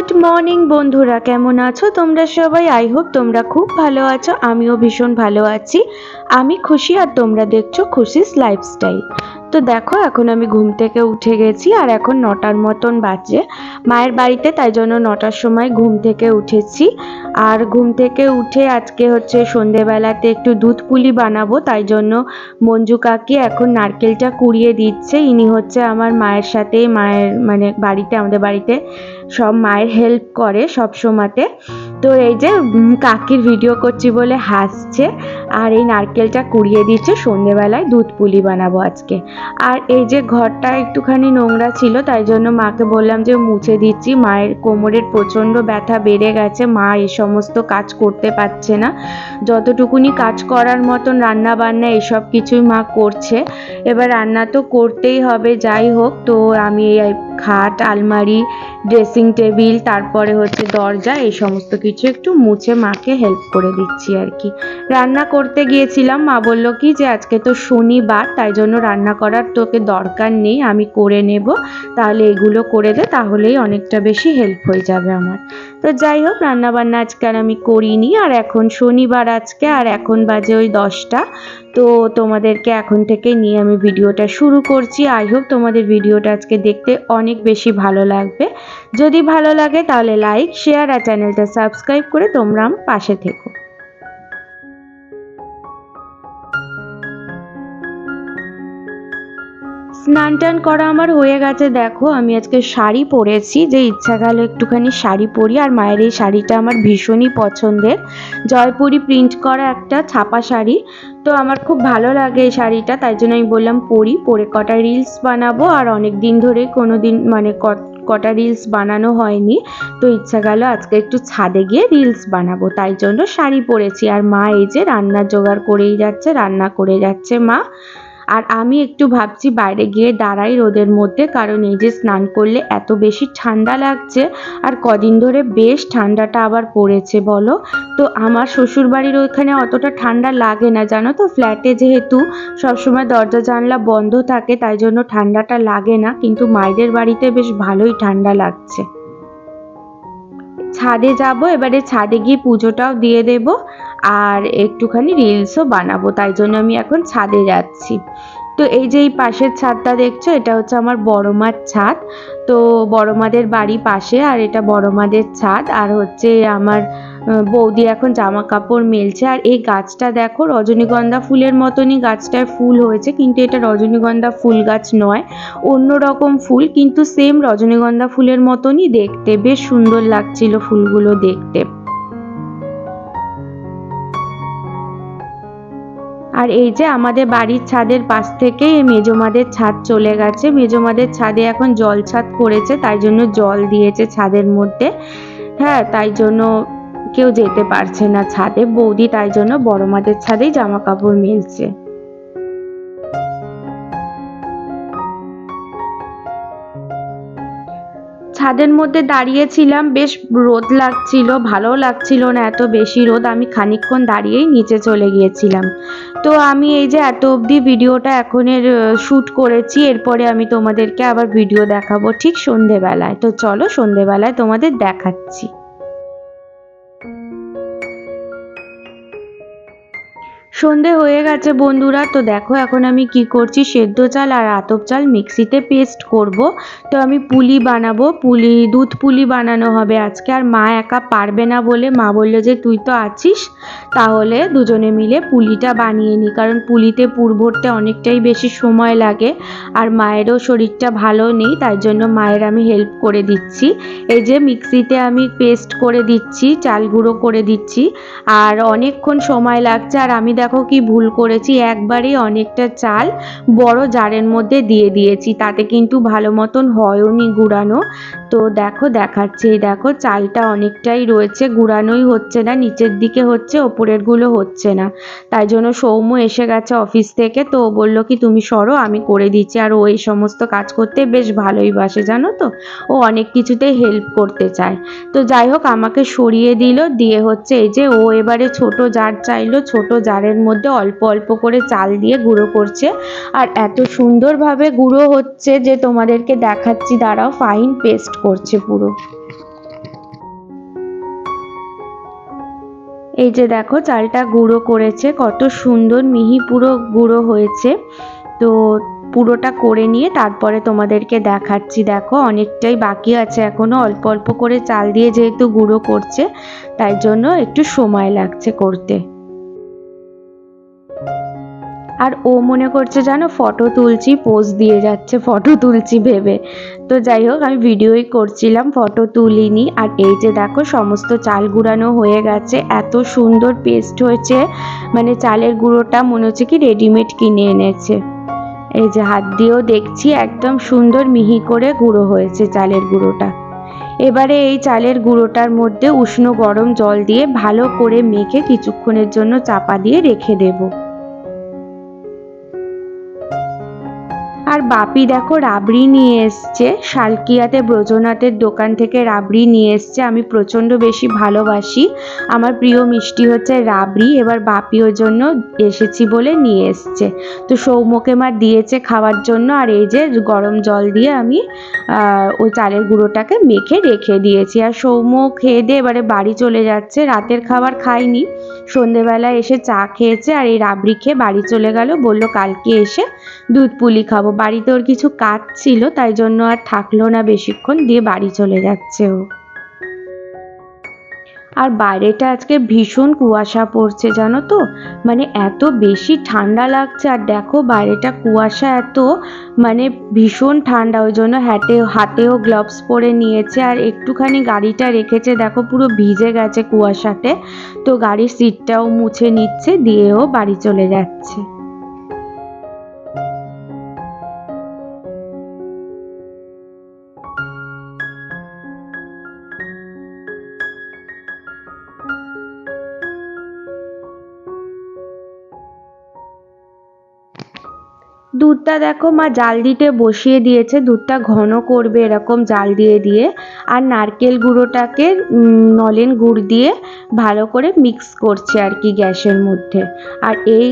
Good morning বন্ধুরা, কেমন আছো তোমরা সবাই? আই হোপ তোমরা খুব ভালো আছো, আমিও ভীষণ ভালো আছি। আমি খুশি আর তোমরা দেখছ খুশিস লাইফস্টাইল তো দেখো, এখন আমি ঘুম থেকে উঠে গেছি আর এখন নটার মতন বাজে। মায়ের বাড়িতে তাই জন্য নটার সময় ঘুম থেকে উঠেছি। আর ঘুম থেকে উঠে আজকে হচ্ছে সন্ধেবেলাতে একটু দুধ পুলি বানাবো, তাই জন্য মঞ্জু কাকি এখন নারকেলটা কুড়িয়ে দিচ্ছে। ইনি হচ্ছে আমার মায়ের সাথে, মায়ের মানে বাড়িতে, আমাদের বাড়িতে সব মায়ের হেল্প করে সব সময়তে। তো এই যে কাকির ভিডিও করছি বলে হাসছে, আর এই নারকেলটা কুড়িয়ে দিচ্ছে, সন্ধেবেলায় দুধ পুলি বানাবো আজকে। আর এই যে ঘরটা একটুখানি নোংরা ছিল, তাই জন্য মাকে বললাম যে মুছে দিচ্ছি, মায়ের কোমরের প্রচণ্ড ব্যথা বেড়ে গেছে, মা এই সমস্ত কাজ করতে পারছে না। যতটুকুনি কাজ করার মতন রান্না বান্না এসব কিছুই মা করছে। এবার রান্না তো করতেই হবে, যাই হোক, তো আমি খাট, আলমারি ড্রেসিং টেবিল তারপরে হচ্ছে দরজা, এই সমস্ত কিছু একটু মুছে মাকে হেল্প করে দিচ্ছি আর কি রান্না করতে গিয়েছিলাম, মা বলল কি যে আজকে তো শনিবার, তাই জন্য রান্না করার তোকে দরকার নেই, আমি করে নেব। তাহলে এগুলো করে দে, তাহলেই অনেকটা বেশি হেল্প হয়ে যাবে আমার। তো যাই হোক, রান্নাবান্না আজকে আর আমি করিনি, আর এখন শনিবার আজকে, আর এখন বাজে ওই দশটা। তো তোমাদেরকে এখন থেকে নিয়ে আমি ভিডিওটা শুরু করছি। আই হোপ তোমাদের ভিডিওটা আজকে দেখতে অনেক বেশি ভালো লাগবে। যদি ভালো লাগে তাহলে লাইক, শেয়ার আর চ্যানেলটা সাবস্ক্রাইব করে তোমরা পাশে থেকো। স্নান টান করা আমার হয়ে গেছে। দেখো, আমি আজকে শাড়ি পরেছি। যে ইচ্ছা গেল একটুখানি শাড়ি পরি। আর মায়ের এই শাড়িটা আমার ভীষণই পছন্দের। জয়পুরি প্রিন্ট করা একটা ছাপা শাড়ি। তো আমার খুব ভালো লাগে এই শাড়িটা। তাই জন্য আমি বললাম পরি। পরে কটা রিলস বানাবো। আর অনেক দিন ধরে কোনো দিন মানে কটা রিলস বানানো হয়নি। তো ইচ্ছা গেল আজকে একটু ছাদে গিয়ে রিলস বানাবো। তাই জন্য শাড়ি পরেছি। আর মা এই যে রান্নার জোগাড় করেই যাচ্ছে, রান্না করে যাচ্ছে মা। আর আমি একটু ভাবছি বাইরে গিয়ে দাঁড়াই রোদের মধ্যে, কারণ এই যে স্নান করলে এত বেশি ঠান্ডা লাগছে আর কদিন ধরে বেশ ঠান্ডাটা আবার পড়েছে বলো। তো আমার শ্বশুর বাড়ির ওইখানে অতটা ঠান্ডা লাগে না, জানো তো? ফ্ল্যাটে যেহেতু সবসময় দরজা জানলা বন্ধ থাকে, তাই জন্য ঠান্ডাটা লাগে না, কিন্তু মায়েদের বাড়িতে বেশ ভালোই ঠান্ডা লাগছে। ছাদে যাব, এবারে ছাদে গিয়ে পুজোটাও দিয়ে দেব। আর একটুখানি রিলসও বানাবো, তাই জন্য আমি এখন ছাদে যাচ্ছি। তো এই যে এই পাশের ছাদটা দেখছ, এটা হচ্ছে আমার বড় মার ছাদ। তো বড় মাদের বাড়ি পাশে, আর এটা বড় মাদের ছাদ। আর হচ্ছে আমার বৌদি এখন জামা কাপড় মেলছে। আর এই গাছটা দেখো, রজনীগন্ধা ফুলের মতনই গাছটায় ফুল হয়েছে, কিন্তু এটা রজনীগন্ধা ফুল গাছ নয়, অন্য রকম ফুল, কিন্তু সেম রজনীগন্ধা ফুলের মতনই দেখতে। বেশ সুন্দর লাগছিল ফুলগুলো দেখতে। আর এই যে আমাদের বাড়ির ছাদের পাশ থেকে মেজো মেজমাদের ছাদ চলে গেছে। মেজমাদের ছাদে এখন জল ছাদ করেছে তাই জন্য জল দিয়েছে ছাদের মধ্যে। হ্যাঁ তাই জন্য কেউ যেতে পারছে না ছাদে। বৌদি তাই জন্য বড় মাদের ছাদেই জামা কাপড় মেলছে। ছাদের মধ্যে দাঁড়িয়েছিলাম, বেশ রোদ লাগছিল ভালো লাগছিল না, এত বেশি রোদ, আমি খানিকক্ষণ দাঁড়িয়েই নিচে চলে গিয়েছিলাম। তো আমি এই যে এত অবধি ভিডিওটা এখনের শ্যুট করেছি, এরপরে আমি তোমাদেরকে আবার ভিডিও দেখাবো ঠিক সন্ধেবেলায়। তো চলো সন্ধেবেলায় তোমাদের দেখাচ্ছি। সন্ধে হয়ে গেছে বন্ধুরা, তো দেখো এখন আমি কি করছি, সেদ্ধ চাল আর আতপ চাল মিক্সিতে পেস্ট করব। তো আমি পুলি বানাবো, পুলি, দুধ পুলি বানানো হবে আজকে, আর মা একা পারবে না বলে মা বলল যে তুই তো আছিস, তাহলে দুজনে মিলে পুলিটা বানিয়ে নিই কারণ পুলিতে পুর ভরতে অনেকটাই বেশি সময় লাগে, আর মায়েরও শরীরটা ভালো নেই, তাই জন্য মায়ের আমি হেল্প করে দিচ্ছি। এই যে মিক্সিতে আমি পেস্ট করে দিচ্ছি চাল গুঁড়ো করে দিচ্ছি, আর অনেকক্ষণ সময় লাগছে, আর আমি দেখো কি ভুল করেছি, একবারেই অনেকটা চাল বড় জারের মধ্যে দিয়ে দিয়েছি, তাতে কিন্তু ভালো মতন হয়নি গুঁড়ানো। তো দেখো দেখাচ্ছে, দেখো চালটা অনেকটাই রয়েছে, গুঁড়ানোই হচ্ছে না, নিচের দিকে হচ্ছে ওপরেরগুলো হচ্ছে না। তাই জন্য সৌম্য এসে গেছে অফিস থেকে, তো বলল কি তুমি সরো, আমি করে দিচ্ছি। আর ও এই সমস্ত কাজ করতে বেশ ভালোই বাসে, জানো তো? ও অনেক কিছুতেই হেল্প করতে চায়। তো যাই হোক, আমাকে সরিয়ে দিল, দিয়ে হচ্ছে এই যে ও এবারে ছোট জার চাইলো, ছোট জারের মধ্যে অল্প অল্প করে চাল দিয়ে গুঁড়ো করছে। আর এত সুন্দরভাবে গুঁড়ো হচ্ছে যে তোমাদেরকে দেখাচ্ছি, দাঁড়াও ফাইন পেস্ট করছে পুরো। এই যে দেখো, চালটা গুঁড়ো করেছে, কত সুন্দর মিহি পুরো গুঁড়ো হয়েছে। তো পুরোটা করে নিয়ে তারপরে তোমাদেরকে দেখাচ্ছি। দেখো, অনেকটাই বাকি আছে এখনও, অল্প অল্প করে চাল দিয়ে যেহেতু গুঁড়ো করছে, তাই জন্য একটু সময় লাগছে করতে। আর ও মনে করছে জানো ফটো তুলছি পোজ দিয়ে যাচ্ছে ফটো তুলছি ভেবে। তো যাই হোক, আমি ভিডিওই করছিলাম ফটো তুলিনি। আর এই যে দেখো, সমস্ত চাল গুঁড়ানো হয়ে গেছে। এত সুন্দর পেস্ট হয়েছে। মানে চালের গুঁড়োটা মনে হচ্ছে কি রেডিমেড কিনে এনেছে। এই যে হাত দিয়েও দেখছি, একদম সুন্দর মিহি করে গুঁড়ো হয়েছে চালের গুঁড়োটা। এবারে এই চালের গুঁড়োটার মধ্যে উষ্ণ গরম জল দিয়ে ভালো করে মেখে কিছুক্ষণের জন্য চাপা দিয়ে রেখে দেবো। বাপি দেখো রাবড়ি নিয়ে এসছে। শালকিয়াতে ব্রজনাথের দোকান থেকে রাবড়ি নিয়ে এসছে। আমি প্রচণ্ড বেশি ভালোবাসি। আমার প্রিয় মিষ্টি হচ্ছে রাবড়ি। এবার বাপি ওর জন্য এসেছি বলে নিয়ে এসছে। তো সৌমকে মা দিয়েছে খাওয়ার জন্য। আর এই যে গরম জল দিয়ে আমি ওই চালের গুঁড়োটাকে মেখে রেখে দিয়েছি। আর সৌম খেয়ে দিয়ে এবারে বাড়ি চলে যাচ্ছে। রাতের খাবার খাইনি। সন্ধেবেলা এসে চা খেয়েছে আর এই রাবড়ি খেয়ে বাড়ি চলে গেল। বলল, কালকে এসে দুধ পুলি খাব। বাড়িতে ওর কিছু কাজ ছিল, তাই জন্য আর থাকল না বেশিক্ষণ। দিয়ে বাড়ি চলে যাচ্ছে ও। আর বাইরেটা আজকে ভীষণ কুয়াশা পড়ছে, জানো তো? মানে এত বেশি ঠান্ডা লাগছে, আর দেখো বাইরেটা কুয়াশা এত মানে ভীষণ ঠান্ডা, ওই জন্য হাতে, হাতেও গ্লাভস পরে নিয়েছে, আর একটুখানি গাড়িটা রেখেছে, দেখো পুরো ভিজে গেছে কুয়াশাতে, তো গাড়ির সিটটাও মুছে নিচ্ছে, দিয়েও বাড়ি চলে যাচ্ছে। দুধটা দেখো, মা জাল দিতে বসিয়ে দিয়েছে। দুধটা ঘন করবে এরকম জাল দিয়ে দিয়ে। আর নারকেল গুঁড়োটাকে নলেন গুড় দিয়ে ভালো করে মিক্স করছে আর কি গ্যাসের মধ্যে। আর এই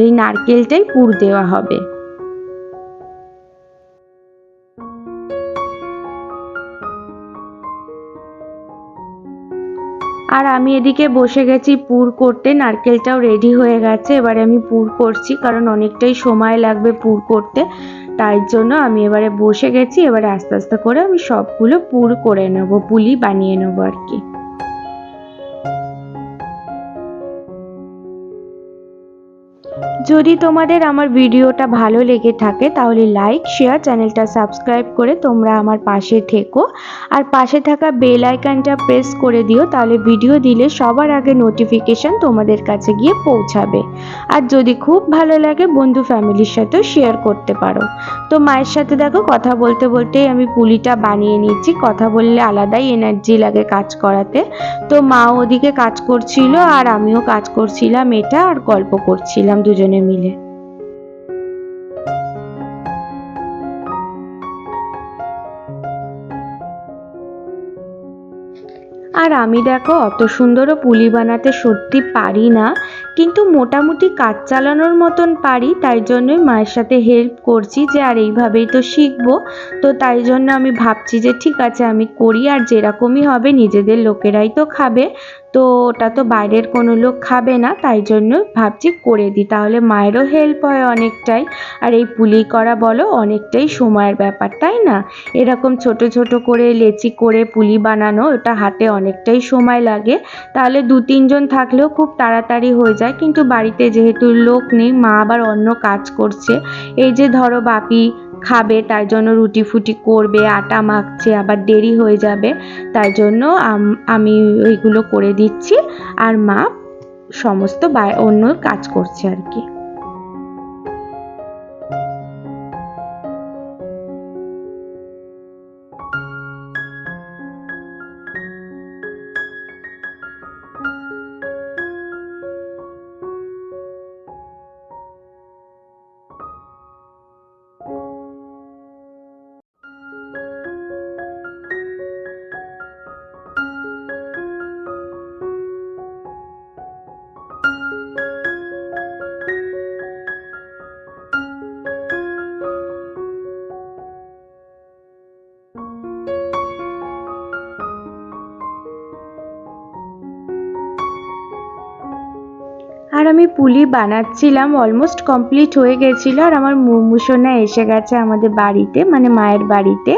এই নারকেলটাই পুর দেওয়া হবে। আর আমি এদিকে বসে গেছি, পুর করতে। নারকেলটাও রেডি হয়ে গেছে। এবারে আমি পুর করছি, কারণ অনেকটাই সময় লাগবে পুর করতে। তাই জন্য আমি এবারে বসে গেছি। এবারে আস্তে আস্তে করে আমি সবগুলো পুর করে নেব, পুলি বানিয়ে নেব আর কি। যদি তোমাদের আমার ভিডিওটা ভালো লেগে থাকে, তাহলে লাইক শেয়ার চ্যানেলটা সাবস্ক্রাইব করে তোমরা আমার পাশে থেকো। আর পাশে থাকা বেল আইকনটা প্রেস করে দিও, তাহলে ভিডিও দিলে সবার আগে নোটিফিকেশান তোমাদের কাছে গিয়ে পৌঁছাবে। আর যদি খুব ভালো লাগে, বন্ধু ফ্যামিলির সাথেও শেয়ার করতে পারো। তো মায়ের সাথে দেখো, কথা বলতে বলতেই আমি পুলিটা বানিয়ে নিচ্ছি। কথা বললে আলাদাই এনার্জি লাগে কাজ করাতে। তো মা ওদিকে কাজ করছিল আর আমিও কাজ করছিলাম এটা আর গল্প করছিলাম দুজনে। মিলে। আর আমি দেখো, অত সুন্দরও পুলি বানাতে সত্যি পারি না, কিন্তু মোটামুটি কাজ চালানোর মতন পারি, তাই জন্যই মায়ের সাথে হেল্প করছি যে আর এইভাবেই তো শিখব। তো তাই জন্য আমি ভাবছি যে ঠিক আছে, আমি করি, আর যেরকমই হবে, নিজেদের লোকেরাই তো খাবে। তো ওটা তো বাইরের কোনো লোক খাবে না, তাই জন্য ভাবছি করে দিই। তাহলে মায়েরও হেল্প হয় অনেকটাই। আর এই পুলি করা বলো, অনেকটাই সময়ের ব্যাপার, তাই না? এরকম ছোট ছোট করে লেচি করে পুলি বানানো, ওটা হাতে অনেকটাই সময় লাগে। তাহলে দু তিনজন থাকলেও খুব তাড়াতাড়ি হয়ে যায়। কিন্তু বাড়িতে যেহেতু লোক নেই, মা আবার অন্য কাজ করছে। এই যে ধরো বাপি খাবে, তার জন্য রুটি ফুটি করবে, আটা মাখছে, আবার দেরি হয়ে যাবে, তার জন্য আমি ওইগুলো করে দিচ্ছি। আর মা সমস্ত অন্য কাজ করছে আর কি। পুলি বানাচ্ছিলাম অলমোস্ট কমপ্লিট হয়ে গেছিল। আর আমার মুমুসোনা এসে গেছে আমাদের বাড়িতে মানে মায়ের বাড়িতে।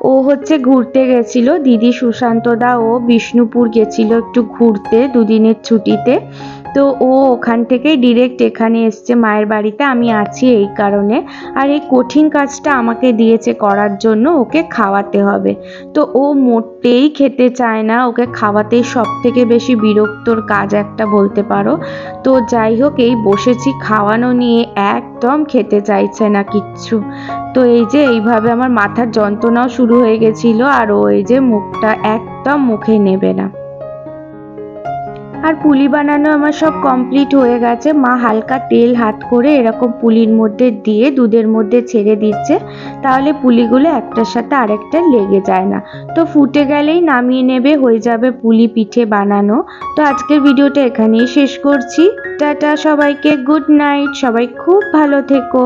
ও হচ্ছে ঘুরতে গেছিল। দিদি সুশান্তদা ও বিষ্ণুপুর গেছিল একটু ঘুরতে দুদিনের ছুটিতে। তো ও ওখান থেকেই ডিরেক্ট এখানে এসছে, মায়ের বাড়িতে আমি আছি এই কারণে। আর এই কঠিন কাজটা আমাকে দিয়েছে করার জন্য ওকে খাওয়াতে হবে। তো ও মোটেই খেতে চায় না, ওকে খাওয়াতেই সব থেকে বেশি বিরক্তর কাজ একটা বলতে পারো। তো যাই হোক, এই বসেছি, খাওয়ানো নিয়ে একদম খেতে চাইছে না কিচ্ছু। তো এই যে এইভাবে আমার মাথার যন্ত্রণাও শুরু হয়ে গেছিল, আর ও এই যে মুখটা একদম মুখে নেবে না। আর পুলি বানানো আমার সব কমপ্লিট হয়ে গেছে। মা হালকা তেল হাত করে এরকম পুলির মধ্যে দিয়ে দুধের মধ্যে ছেড়ে দিচ্ছে, তাহলে পুলিগুলো একটার সাথে আরেকটা লেগে যায় না। তো ফুটে গেলেই নামিয়ে নেবে, হয়ে যাবে পুলি পিঠে বানানো। তো আজকের ভিডিওটা এখানেই শেষ করছি। টাটা সবাইকে, গুড নাইট, সবাই খুব ভালো থেকো।